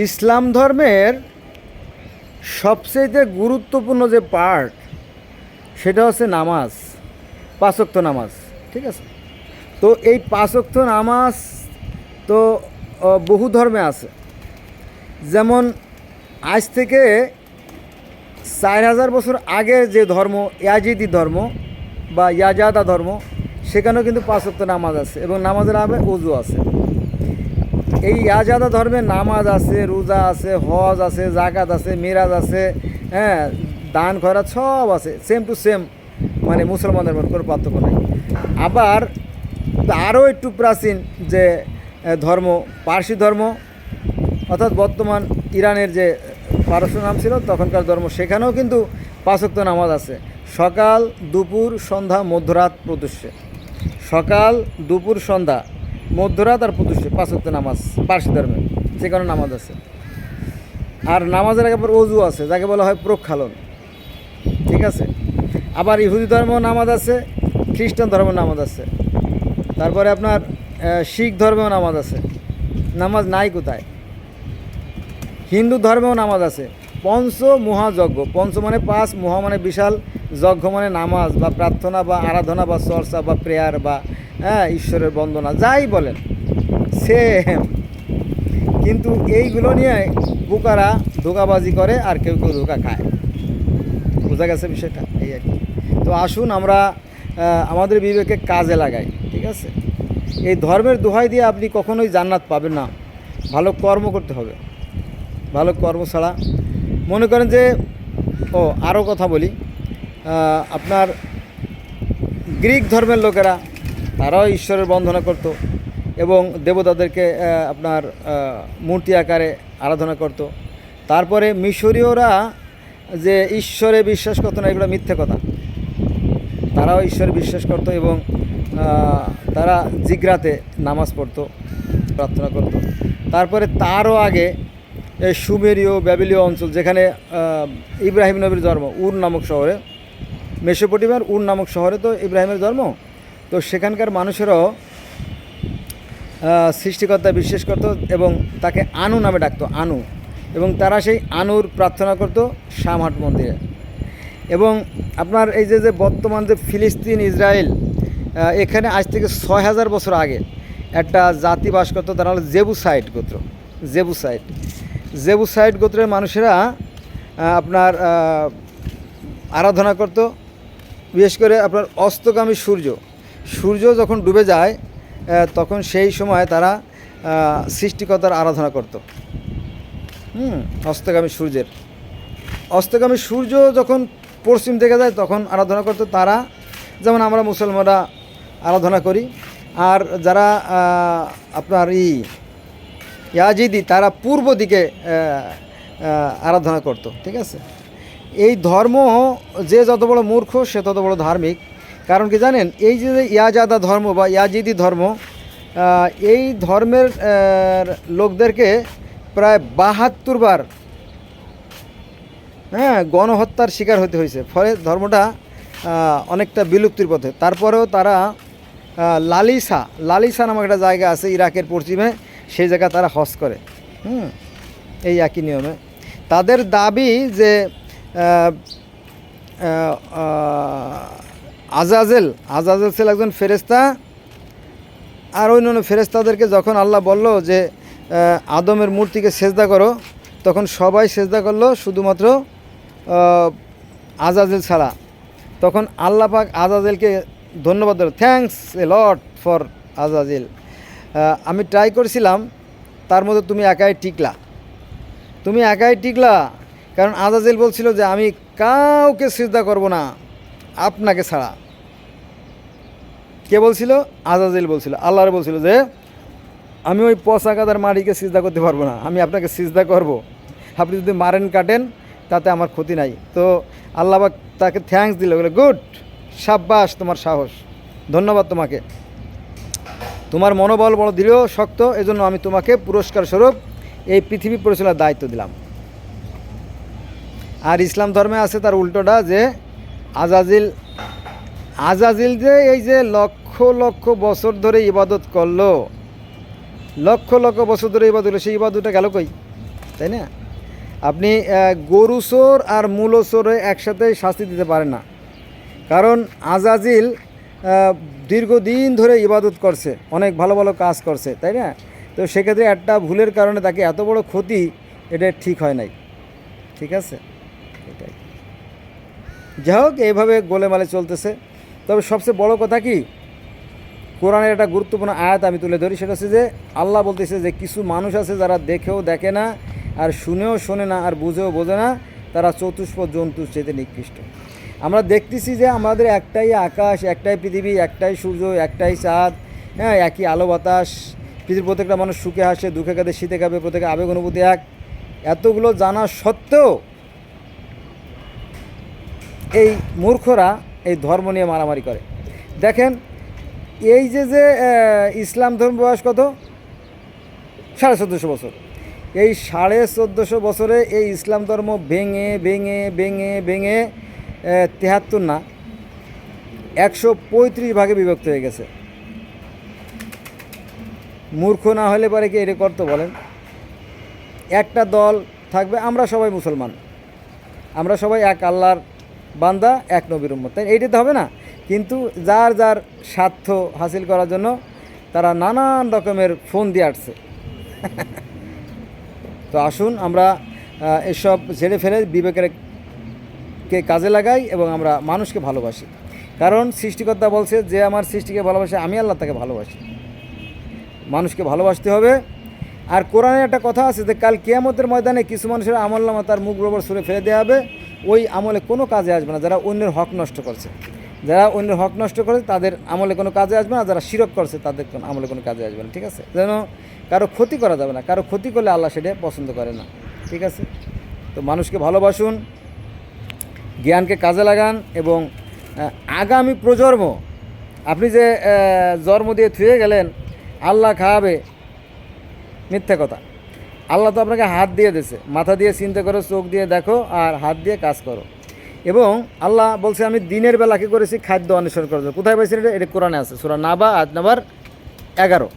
ইসলাম ধর্মের সবচেয়ে গুরুত্বপূর্ণ যে পার্ট সেটা হচ্ছে নামাজ পাঁচক্ত নামাজ, ঠিক আছে? তো এই পাঁচক্ত নামাজ তো বহু ধর্মে আছে। যেমন আজ থেকে চার হাজার বছর আগে যে ধর্ম, ইয়াজিদি ধর্ম বা ইয়াজাদা ধর্ম, সেখানেও কিন্তু পাঁচক্ত নামাজ আছে এবং নামাজের নামে উজু আছে। এই আজাদা ধর্মে নামাজ আছে, রোজা আছে, হজ আছে জাকাত আছে, মিরাজ আছে হ্যাঁ দান খয়রাত সব আছে সেম টু সেম মানে মুসলমানদের মধ্যে কোনো পার্থক্য নেই। আবার আরও একটু প্রাচীন যে ধর্ম, পার্সি ধর্ম, অর্থাৎ বর্তমান ইরানের যে পারস্য নাম ছিল, তখনকার ধর্ম, সেখানেও কিন্তু পাঁচক্ত নামাজ আছে। সকাল, দুপুর, সন্ধ্যা, মধ্যরাত প্রত্যুষে সকাল, দুপুর, সন্ধ্যা। মধ্যরাত আর প্রত্যুষে পাঁচক্ত নামাজ পার্সি ধর্মে সে কারণে নামাজ আছে। আর নামাজের একেবারে অজু আছে, যাকে বলা হয় প্রক্ষালন। ঠিক আছে? আবার ইহুদি ধর্ম নামাজ আছে, খ্রিস্টান ধর্ম নামাজ আছে। তারপরে আপনার শিখ ধর্মেও নামাজ আছে। নামাজ নাই কোথায়? হিন্দু ধর্মেও নামাজ আছে। পঞ্চ মহাযজ্ঞ, পঞ্চ মানে পাঁচ, মহা মানে বিশাল, যজ্ঞ মানে নামাজ বা প্রার্থনা বা আরাধনা বা চর্চা বা প্রেয়ার বা হ্যাঁ ঈশ্বরের বন্দনা, যাই বলেন সেম কিন্তু এইগুলো নিয়ে বোকারা ধোকাবাজি করে আর কেউ কেউ ধোকা খায়। বোঝা গেছে বিষয়টা? এই আর কি। তো আসুন আমরা আমাদের বিবেকে কাজে লাগাই, ঠিক আছে? এই ধর্মের দোহাই দিয়ে আপনি কখনোই জান্নাত পাবেন না। ভালো কর্ম করতে হবে। ভালো কর্ম ছাড়া। মনে করেন যে, ও আরও কথা বলি। আপনার গ্রিক ধর্মের লোকেরা তারাও ঈশ্বরের বন্ধনা করত এবং দেবতাদেরকে আপনার মূর্তি আকারে আরাধনা করত। তারপরে মিশরীয়রা যে ঈশ্বরে বিশ্বাস করতো না, এগুলো মিথ্যে কথা। তারাও ঈশ্বরে বিশ্বাস করত এবং তারা জিগ্রাতে নামাজ পড়তো, প্রার্থনা করত। তারপরে তারও আগে সুমেরীয় ব্যাবিলীয় অঞ্চল, যেখানে ইব্রাহিম নবীর জন্ম, উর নামক শহরে। মেসোপটিমার উর নামক শহরে তো ইব্রাহিমের জন্ম। তো সেখানকার মানুষেরাও আহ, সৃষ্টিকর্তায় বিশ্বাস করত এবং তাকে আনু নামে ডাকতো আনু। এবং তারা সেই আনুর প্রার্থনা করত শামহাট মন্দিরে। এবং আপনার এই যে যে বর্তমান যে ফিলিস্তিন ইসরায়েল এখানে আজ থেকে ছয় হাজার বছর আগে একটা জাতি বাস করতো তারা হলো জেবুসাইড গোত্র। জেবুসাইড। জেবুসাইড গোত্রের মানুষেরা আপনার আরাধনা করত। বিশেষ করে আপনার অস্তগামী সূর্য। সূর্য যখন ডুবে যায় তখন সেই সময় তারা সৃষ্টিকর্তার আরাধনা করত। হুম, অস্তগামী সূর্যের। অস্তগামী সূর্য যখন পশ্চিম থেকে যায়, তখন আরাধনা করতো তারা। যেমন আমরা মুসলমানরা আরাধনা করি, আর যারা আপনার ই, ইয়াজিদি, তারা পূর্ব দিকে আরাধনা করত, ঠিক আছে? এই ধর্ম যে যত বড় মূর্খ, সে তত বড় ধার্মিক। কারণ কি জানেন, এই যে ইয়াজাদা ধর্ম বা ইয়াজিদি ধর্ম এই ধর্মের লোকদেরকে প্রায় বাহাত্তর বার হ্যাঁ গণহত্যার শিকার হতে হয়েছে। ফলে ধর্মটা অনেকটা বিলুপ্তির পথে। তারপরেও তারা লালিসা লালিসা নামক একটা জায়গা আছে ইরাকের পশ্চিমে, সেই জায়গা তারা হজ করে। হুম, এই একই নিয়মে। তাদের দাবি যে আজাজেল আজাজেল ছিল একজন ফেরেস্তা আর অন্য অন্য ফেরেস্তাদেরকে যখন আল্লাহ বলল যে আদমের মূর্তিকে সেজদা করো, তখন সবাই সেজদা করল শুধুমাত্র আজাজেল ছাড়া। তখন আল্লাহ পাক আজাজেলকে ধন্যবাদ দিল। Thanks a lot for Azazel. আমি ট্রাই করেছিলাম, তার মধ্যে তুমি একাই টিকলা। তুমি একাই টিকলা, কারণ আজাজিল বলছিল যে, আমি কাউকে সিজদা করব না। আপনাকে ছাড়া। কে বলছিল? আজাজিল বলছিল। আল্লাহর বলছিল যে, আমি ওই পচা কাদার মাড়িকে সিজদা করতে পারব না। আমি আপনাকে সিজদা করব। আপনি যদি মারেন, কাটেন, তাতে আমার ক্ষতি নাই। তো আল্লাহ তাকে থ্যাঙ্কস দিল। বলে, গুড, সাব্বাস তোমার সাহস। ধন্যবাদ তোমাকে। তোমার মনোবল বড় দৃঢ়, শক্ত। এজন্য আমি তোমাকে পুরস্কার স্বরূপ এই পৃথিবী পরিচালনার দায়িত্ব দিলাম। আর ইসলাম ধর্মে আছে তার উল্টোটা যে আজাজিল আজাজিল যে এই যে লক্ষ লক্ষ বছর ধরে ইবাদত করল। লক্ষ লক্ষ বছর ধরে ইবাদত হলো সেই ইবাদতটা গেল কই? তাই না? আপনি গরু চোর আর মূল চোরে একসাথে শাস্তি দিতে পারেন না। কারণ আজাজিল দীর্ঘদিন ধরে ইবাদত করছে। অনেক ভালো ভালো কাজ করছে, তাই না? তো সেক্ষেত্রে একটা ভুলের কারণে তাকে এত বড় ক্ষতি, এটা ঠিক হয় নাই। ঠিক আছে? যাই হোক, এইভাবে গোলেমালে চলতেছে। তবে সবচেয়ে বড় কথা কি, কোরআনের একটা গুরুত্বপূর্ণ আয়াত আমি তুলে ধরি, সেটা হচ্ছে যে, আল্লাহ বলতেছে যে, কিছু মানুষ আছে যারা দেখেও দেখে না, আর শুনেও শোনে না, আর বুঝেও বোঝে না, তারা চতুষ্প জন্তুর চেতে নিকৃষ্ট। আমরা দেখতেছি যে, আমাদের একটাই আকাশ, একটাই পৃথিবী, একটাই সূর্য, একটাই চাঁদ হ্যাঁ একই আলো বাতাস, পৃথিবীর প্রত্যেকটা মানুষ সুখে হাসে, দুঃখে কাঁদে, শীতে কাঁপে, প্রত্যেকে আবেগ, অনুভূতি এক। এতগুলো জানা সত্ত্বেও এই মূর্খরা এই ধর্ম নিয়ে মারামারি করে। দেখেন, এই যে যে ইসলাম ধর্ম বয়স কত? সাড়ে চোদ্দোশো বছর। এই সাড়ে চোদ্দোশো বছরে এই ইসলাম ধর্ম ভেঙে ভেঙে ভেঙে ভেঙে তেহাত্তর না, একশো পঁয়ত্রিশ ভাগে বিভক্ত হয়ে গেছে। মূর্খ না হলে পরে কি এটা করতে বলেন? একটা দল থাকবে, আমরা সবাই মুসলমান। আমরা সবাই এক আল্লাহর বান্দা এক নবীর উম্মত। তাই এইটাতে হবে না? কিন্তু যার যার স্বার্থ হাসিল করার জন্য তারা নানান রকমের ফোন দিয়ে আসছে। তো আসুন আমরা এসব ছেড়ে ফেলে বিবেকের কে কাজে লাগাই এবং আমরা মানুষকে ভালোবাসি। কারণ সৃষ্টিকর্তা বলছে যে আমার সৃষ্টিকে ভালোবাসে, আমি আল্লাহ তাকে ভালোবাসি। মানুষকে ভালোবাসতে হবে। আর কোরআনে একটা কথা আছে যে কাল কেয়ামতের ময়দানে কিছু মানুষের আমল নামা তার মুখ বরাবর সুরে ফেলে দেওয়া হবে। ওই আমলে কোনো কাজে আসবে না, যারা অন্যের হক নষ্ট করছে। যারা অন্যের হক নষ্ট করে তাদের আমলে কোনো কাজে আসবে না যারা শিরক করছে, তাদের কোনো আমলে কোনো কাজে আসবে না, ঠিক আছে? যেন কারও ক্ষতি করা যাবে না, কারও ক্ষতি করলে আল্লাহ সেটা পছন্দ করে না, ঠিক আছে? তো মানুষকে ভালোবাসুন, জ্ঞানকে কাজে লাগান এবং আগামী প্রজন্ম, আপনি যে জন্ম দিয়ে থুয়ে গেলেন, আল্লাহ খাওয়াবে মিথ্যা কথা। আল্লাহ তো আপনাকে হাত দিয়ে দিয়েছে। মাথা দিয়ে চিন্তা করো, চোখ দিয়ে দেখো আর হাত দিয়ে কাজ করো। এবং আল্লাহ বলছে, আমি দিনের বেলা কী করেছি? খাদ্য অন্বেষণ করেছি কোথায় পাইছেন এটা? এটা কোরআনে আছে, সুরা নাবা আজ নাম্বার এগারো।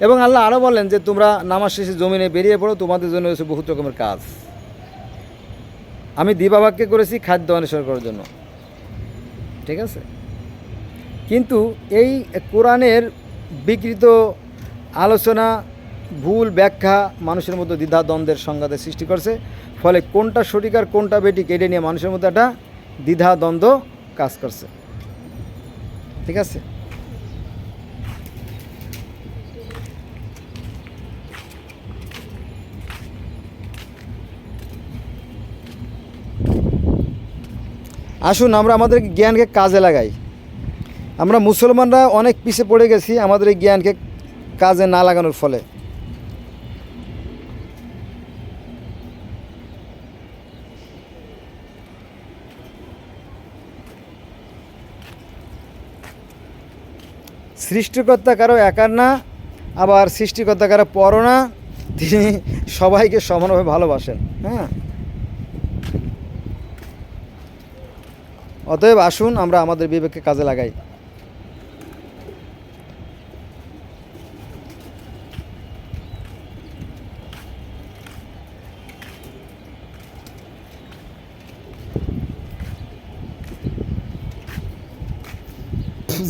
এবং আল্লাহ আরও বলেন যে, তোমরা নামাজ শেষে জমিনে বেরিয়ে পড়ো, তোমাদের জন্য হয়েছে বহুত রকমের কাজ। আমি দিবাবাককে করেছি খাদ্য অন্বেষণ করার জন্য। ঠিক আছে? কিন্তু এই কোরআনের বিকৃত আলোচনা ভুল ব্যাখ্যা মানুষের মধ্যে দ্বিধা দ্বন্দ্বের সংঘাতের সৃষ্টি করছে। ফলে কোনটা সঠিক আর কোনটা বেঠিক, এটা নিয়ে মানুষের মধ্যে একটা দ্বিধা দ্বন্দ্ব কাজ করছে। ঠিক আছে? আসুন, আমরা আমাদের জ্ঞানকে কাজে লাগাই। আমরা মুসলমানরা অনেক পিছে পড়ে গেছি আমাদের এই জ্ঞানকে কাজে না লাগানোর ফলে। সৃষ্টিকর্তা কারও একার না, আবার সৃষ্টিকর্তা কারও পরও না, তিনি সবাইকে সমানভাবে ভালোবাসেন হ্যাঁ? অতএব আসুন, আমরা আমাদের বিবেককে কাজে লাগাই।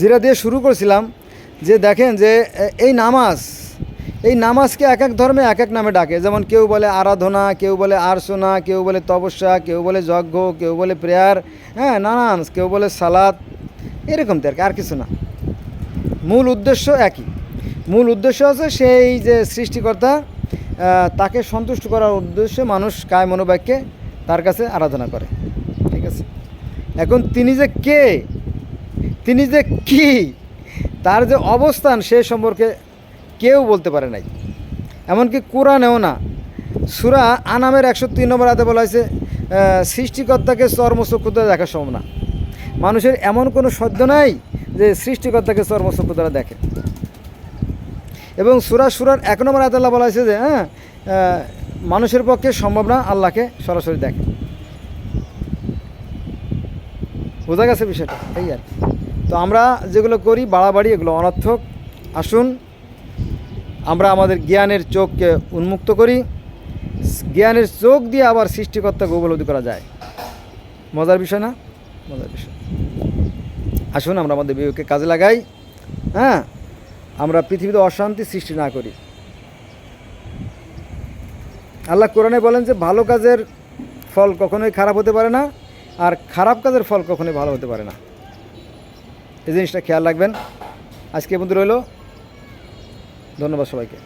যেটা দিয়ে শুরু করেছিলাম যে দেখেন যে এই নামাজ, এই নামাজকে এক এক ধর্মে এক এক নামে ডাকে। যেমন কেউ বলে আরাধনা, কেউ বলে আরসোনা কেউ বলে তপস্যা, কেউ বলে যজ্ঞ, কেউ বলে প্রেয়ার হ্যাঁ নানান, কেউ বলে সালাদ এরকম তো আর আর কিছু না। মূল উদ্দেশ্য একই। মূল উদ্দেশ্য আছে সেই যে সৃষ্টিকর্তা তাকে সন্তুষ্ট করার উদ্দেশ্যে মানুষ কায় মনোবাক্যে তার কাছে আরাধনা করে। ঠিক আছে? এখন তিনি যে কে? তিনি যে কি? তার যে অবস্থান সে সম্পর্কে কেউ বলতে পারে নাই। এমনকি কোরআনেও না। সুরা আনামের একশো তিন নম্বর হাতে বলা হয়েছে সৃষ্টিকর্তাকে চর্মচক্ষুতে দেখা সম্ভব না। মানুষের এমন কোনো সদ্য নাই যে সৃষ্টিকর্তাকে চর্মচক্ষুতারা দেখে। এবং সুরা সুরার এক নম্বর আয়াতাল্লাহ বলা হয়েছে যে হ্যাঁ মানুষের পক্ষে সম্ভব না আল্লাহকে সরাসরি দেখে। বোঝা গেছে বিষয়টা? এই আর। তো আমরা যেগুলো করি, বাড়াবাড়ি, এগুলো অনর্থক। আসুন, আমরা আমাদের জ্ঞানের চোখকে উন্মুক্ত করি। জ্ঞানের চোখ দিয়ে আবার সৃষ্টিকর্তাকে উপলব্ধি করা যায়। মজার বিষয় না? মজার বিষয়। আসুন, আমরা আমাদের বিবেককে কাজে লাগাই। হ্যাঁ আমরা পৃথিবীতে অশান্তি সৃষ্টি না করি। আল্লাহ কোরআনে বলেন যে, ভালো কাজের ফল কখনোই খারাপ হতে পারে না, আর খারাপ কাজের ফল কখনোই ভালো হতে পারে না। এই জিনিসটা খেয়াল রাখবেন। আজকে বন্ধু রইল ধন্যবাদ সবাইকে।